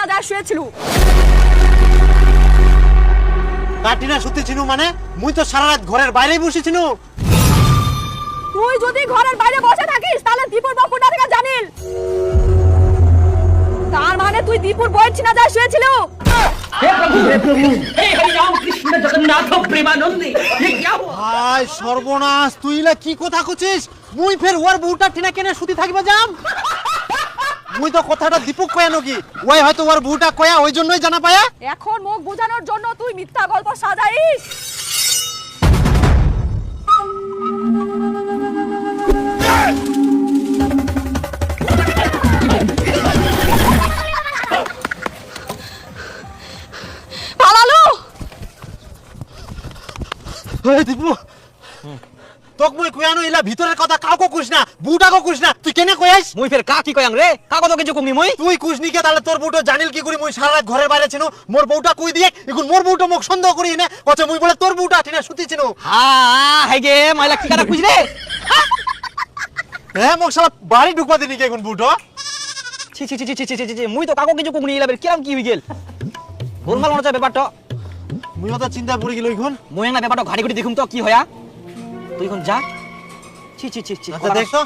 কাটিনা দাস শুয়েছিল কাটিনা মানে? মুই তো সারা রাত ঘরের বাইরে তুই যদি ঘরের বাইরে বসে থাকিস তাহলে দীপুর থেকে জানিল? তার মানে তুই দীপুর চিনা দাস শুয়েছিল হে প্রভু হে প্রভু হে রাম কৃষ্ণ জগন্নাথ প্রেমানন্দে এ কি ভাই সর্বনাশ তুইলা কি কথা কইছিস মুই ফের ওর বউটা টিনা কেনে শুতি থাকিবা যাম মুই তো কথাটা দীপক কয়া নাকি? ওই হয়তো ওর বউটা কয়া ওই জন্যই জানা পায়া? এখন মুখ বোঝানোর জন্য তুই মিথ্যা গল্প সাজাইস। পালালো দীপু! তোক মুই কয়ানো ইলা ভিতরের কথা কাউকে কুস না বুটাকে তুই কেনে মুই ফের কা কি রে? কাকো তো কিছু কুমনি মুই? তুই কে তাহলে তোর বুটো জানিল কি করি মুই সারা রাত বাইরে মোর বউটা দিয়ে মোর বউটা মুখ সন্দেহ করি না মুই বলে তোর বউটা ঠিনা সুতি হা মাইলা কি রে? হ্যাঁ সালা বাড়ি ঢুকবা দিনি কে ছি ছি ছি ছি ছি ছি ছি মুই তো কাকো কিছু কুমনি ইলা বের কিরাম কি হই গেল? মনে ব্যাপারটা। মুই তো চিন্তা পড়ে গেল এখন। মুই না ব্যাপারটা ঘাড়ি ঘুরি দেখুম তো কি হয়া তুই এখন যা। ছি ছি ছি ছি আচ্ছা দেখ। তো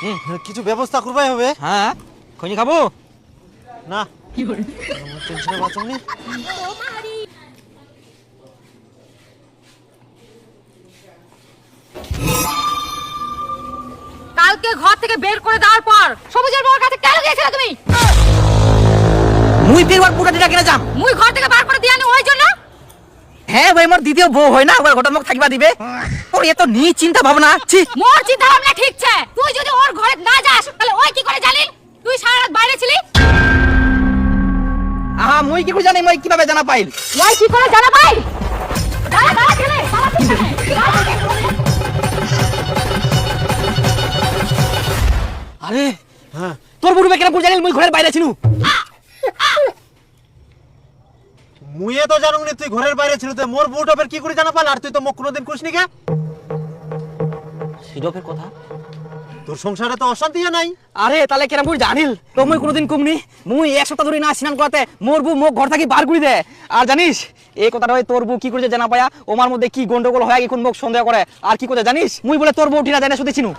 হুম। কিছু ব্যবস্থা করবাই হবে। হ্যাঁ খনি খাব? না। টেনশনে বাঁচুনি কালকে ঘর থেকে বের করে দেওয়ার পর সবুজের বউর কাছে কেন গিয়েছিলে তুমি? মুই ফের ওর পুরা দিটা কেন যাম? মুই ঘর থেকে বার করে দিয়ে আনি ওই জন্য? হ্যাঁ ভাই মোর দ্বিতীয় বউ হয় না ওর ঘটনা মুখ থাকিবা দিবে। তোর এত নি চিন্তা ভাবনা ছি। মোর চিন্তা ভাবনা ঠিক আছে তুই যদি ওর ঘরে না যাস তাহলে ওই কি করে জানিল? তুই সারা রাত বাইরে ছিলি? আহা মুই কি করে জানি মুই কীভাবে জানা পাইল? ওই কি করে জানা ভাই দাঁড়া দাঁড়া ছেলে দাঁড়া ছেলে। আরে হ্যাঁ তোর বুড়ি কেন বুঝালি মুই ঘরের বাইরে ছিলু মুয়ে তো জানুক তুই ঘরের বাইরে ছিল তুই মোর বুট অফের কি করে জানা পাল? আর তুই তো মুখ কোনোদিন খুশনি কে সিডপের কথা? তোর সংসারে তো অশান্তি নাই। আরে তাহলে কেরাম করে জানিল? তো মুই কোনোদিন কুমনি? মুই এক সপ্তাহ ধরে না স্নান করাতে মোর বউ মুখ ঘর থাকি বার করে দে। আর জানিস এই কথাটা ওই তোর বউ কি করেছে জানা পায়া? ওমার মধ্যে কি গন্ডগোল হয় এখন মুখ সন্দেহ করে? আর কি করে জানিস? মুই বলে তোর বউ ঠিনা জানে শুধু চিনু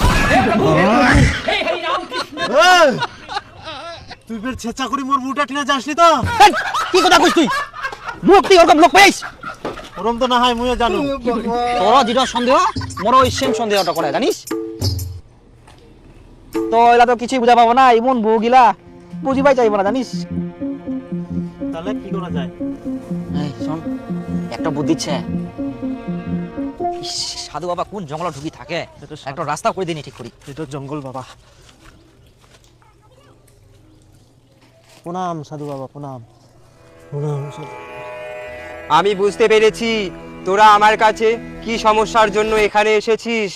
তুই ফের চেষ্টা করি মোর বউটা ঠিনা জানিস তো? কি কথা কইছ তুই? মুখ তুই ওরকম লোক পাইস ওরম তো না হয় মুইও জানু। তোর যেটা সন্দেহ মোর ওই সেম সন্দেহটা করে জানিস? তো এলা তো কিছুই বুঝা পাবো না এমন বউ গিলা বুঝিবাই চাইব না জানিস? তাহলে কি করা যায়? এই শোন একটা বুদ্ধি ইচ্ছে সাধু বাবা কোন জঙ্গলে ঢুকি থাকে। একটা রাস্তা করে দিনি ঠিক করি। এটা জঙ্গল বাবা। প্রণাম সাধু বাবা প্রণাম। প্রণাম সাধু। আমি বুঝতে পেরেছি। তোরা আমার কাছে কি সমস্যার জন্য এখানে এসেছিস?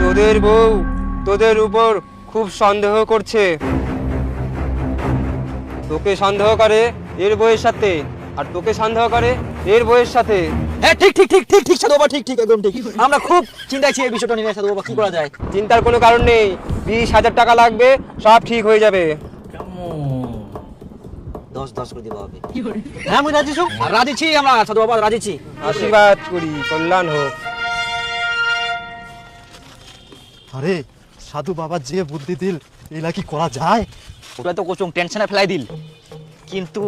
তোদের বউ তোদের উপর খুব সন্দেহ করছে। তোকে সন্দেহ করে এর বউয়ের সাথে আর তোকে সন্দেহ করে এর বউয়ের সাথে। হ্যাঁ ঠিক ঠিক ঠিক ঠিক ঠিক সাধু বাবা ঠিক ঠিক একদম ঠিক। আমরা খুব চিন্তায় ছি এই বিষয়টা নিয়ে সাধু বাবা কি করা যায়? চিন্তার কোনো কারণ নেই। বিশ হাজার টাকা লাগবে সব ঠিক হয়ে যাবে। দশ দশ করে দিবা হবে হ্যাঁ মুই রাজি ছু আর রাজি ছি আমরা সাধু বাবা রাজি ছি। আশীর্বাদ করি কল্যাণ হোক। আরে সাধু বাবা যে বুদ্ধি দিল এলা কি করা যায়? ওটা তো কোচুং টেনশনে ফেলাই দিল। কিন্তু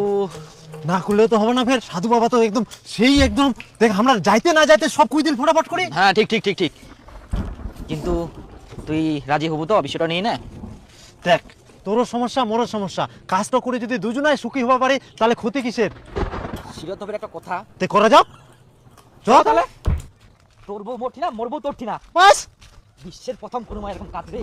না করলেও তো হবে না ফের সাধু বাবা তো একদম সেই একদম দেখ আমরা যাইতে না যাইতে সব কুই দিন ফটাফট করে। হ্যাঁ ঠিক ঠিক ঠিক ঠিক। কিন্তু তুই রাজি হব তো বিষয়টা নিয়ে না। দেখ তোরও সমস্যা মোর সমস্যা। কাজটা করে যদি দুজনায় সুখী হওয়া পারে তাহলে ক্ষতি কিসের? সিরত একটা কথা। তে করা যাও। চ তাহলে। তোর বউ মোর না মোর বউ তোর ঠিনা বাস। বিশ্বের প্রথম কোনো এরকম কাঁদবে?